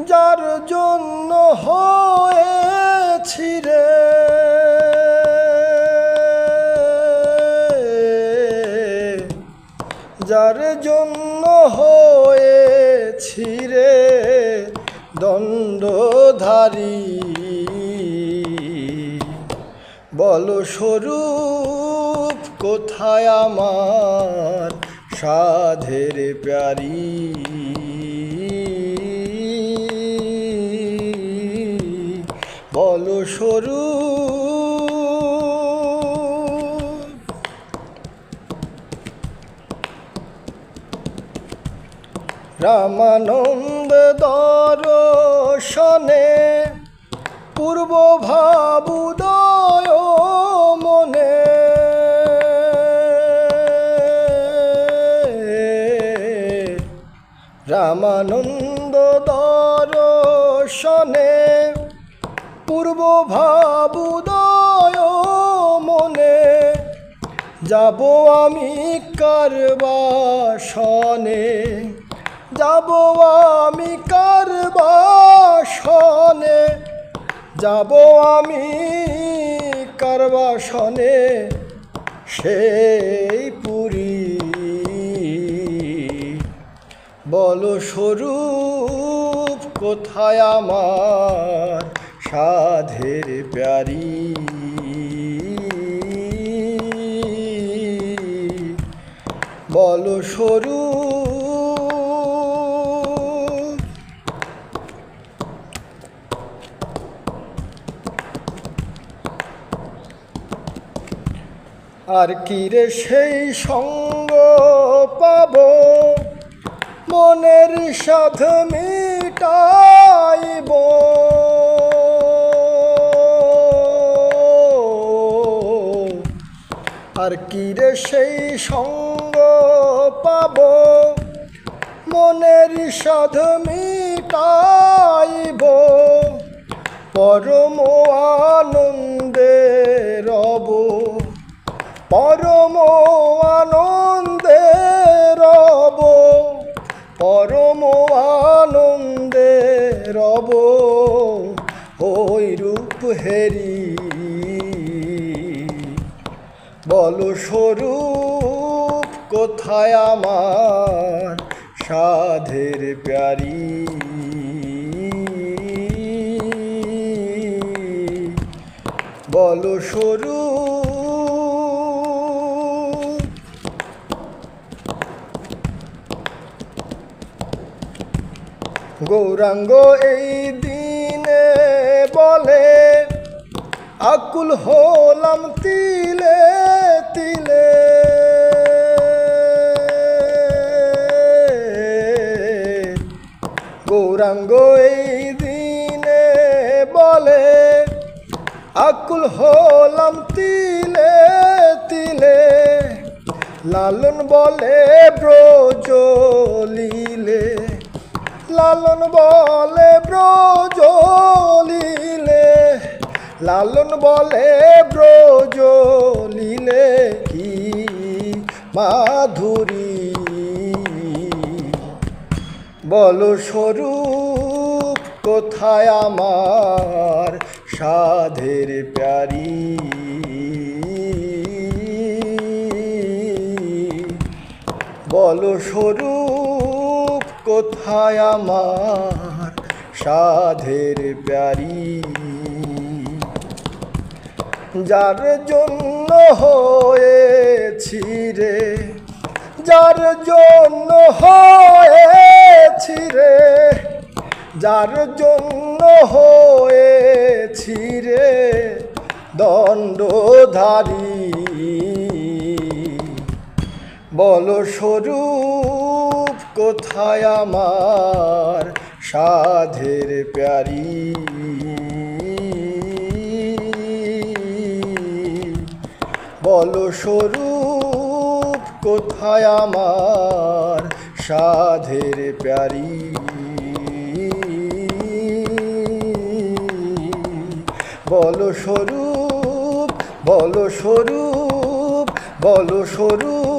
যার জন্য হয়েছি রে। যার জন্য হয়েছি রে, দণ্ডধারী। বল স্বরূপ, কোথায় আমার সাধের প্যারি? স্বরূপ রামানন্দ দর্শনে পূর্ব ভাবুদয় মনে। রামানন্দ দর্শনে পূর্ব ভাবুদয় মনে। যাব আমি কারবাসনে। যাব আমি কারবাসনে। যাব আমি কারবাসনে। সেই পুরী। বল স্বরূপ কোথায় আমার? সাধের প্যারি। বল স্বরূপ আর কি রে সেই সঙ্গ পাব? মনের সাধ মিটাইব। আর কি রে সেই সঙ্গ পাব? মনের সাধ মিটাইব। পরম আনন্দে রব। পরম আনন্দে রব। পরম আনন্দে রব। ওই রূপ হেরি বল স্বরূপ, কোথায় আমার সাধের প্যারি? বল স্বরূপ। গৌরাঙ্গ এই দিনে বলে, আকুল হলাম তিলে। গৌরাঙ্গ এই দিনে বলে, আকুল হলাম তিলে তিলে, লালন বলে ব্রজলিলে লালন বলে ব্রজলিলে লালন বলে ব্রজলিলে কি মাধুরী, বল স্বরূপ কোথায় আমার সাধের প্যারি? বল স্বরূপ, কোথায় আমার সাধের প্যারি? যার জন্য হয়েছি রে, যার জন্য হয়েছি রে যার জন্য হয়েছি রে দণ্ডধারী। বল স্বরূপ, কোথায় আমার সাধের প্যারি? বল স্বরূপ, কোথায় আমার সাধের প্যারি? বল স্বরূপ বল স্বরূপ বল স্বরূপ।